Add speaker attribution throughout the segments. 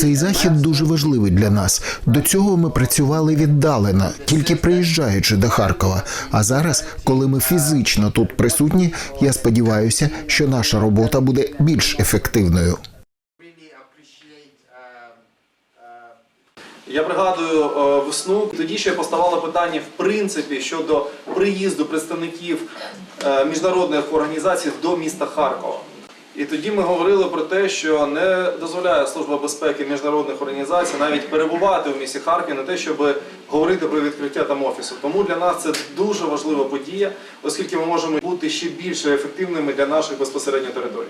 Speaker 1: Цей захід дуже важливий для нас. До цього ми працювали віддалено, тільки приїжджаючи до Харкова. А зараз, коли ми фізично тут присутні, я сподіваюся, що наша робота буде більш ефективною.
Speaker 2: Я пригадую е, весну. Тоді ще поставало питання в принципі щодо приїзду представників е, міжнародних організацій до міста Харкова. І тоді ми говорили про те, що не дозволяє Служба безпеки міжнародних організацій навіть перебувати в місті Харкові на те, щоб говорити про відкриття там офісу. Тому для нас це дуже важлива подія, оскільки ми можемо бути ще більш ефективними для наших безпосередньо територій.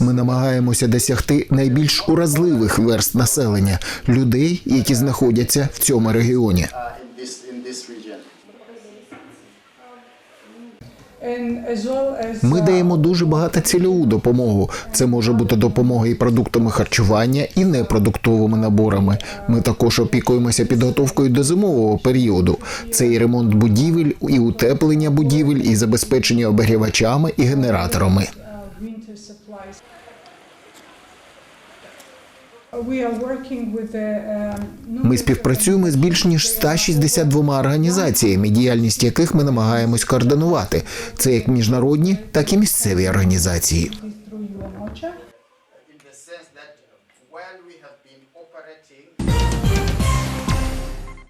Speaker 1: Ми намагаємося досягти найбільш уразливих верст населення людей, які знаходяться в цьому регіоні. Ми
Speaker 3: uh,
Speaker 1: даємо дуже багато цільову допомогу. Це може бути допомога і продуктами харчування, і непродуктовими наборами. Ми також опікуємося підготовкою до зимового періоду. Це і ремонт будівель, і утеплення будівель, і забезпечення обігрівачами і генераторами. Ми співпрацюємо з більш ніж 162 організаціями, діяльність яких ми намагаємось координувати. Це як міжнародні, так і місцеві організації. Well, we have.